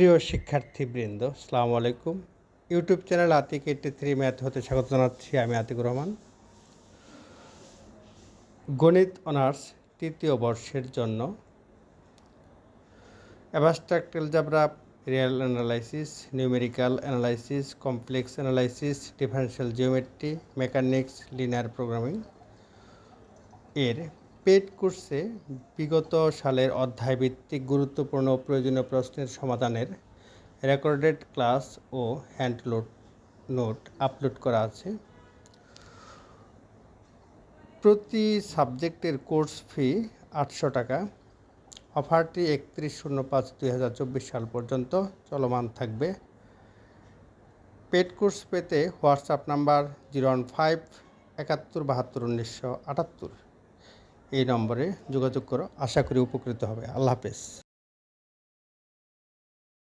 প্রিয় শিক্ষার্থীবৃন্দ সালামু আলাইকুম। YouTube channel Atik eighty three math হতে স্বাগত জানাচ্ছি আমি আতিকুর রহমান। গণিত অনার্স তৃতীয় বর্ষের জন্য abstract algebra real analysis numerical analysis complex analysis differential geometry mechanics linear programming এর পেড কোর্সে বিগত সালের অধ্যায়ভিত্তিক গুরুত্বপূর্ণ প্রয়োজনীয় প্রশ্নের সমাধানের রেকর্ডেড ক্লাস ও হ্যান্ডলোড নোট আপলোড করা আছে। প্রতি সাবজেক্টের কোর্স ফি আটশো টাকা। অফারটি একত্রিশ শূন্য পাঁচ দুই হাজার চব্বিশ সাল পর্যন্ত চলমান থাকবে। পেড কোর্স পেতে WhatsApp number zero one five একাত্তর বাহাত্তর উনিশশো আটাত্তর। এই নম্বরে যোগাযোগ করো। আশা করি উপকৃত হবে। আল্লাহ হাফেজ।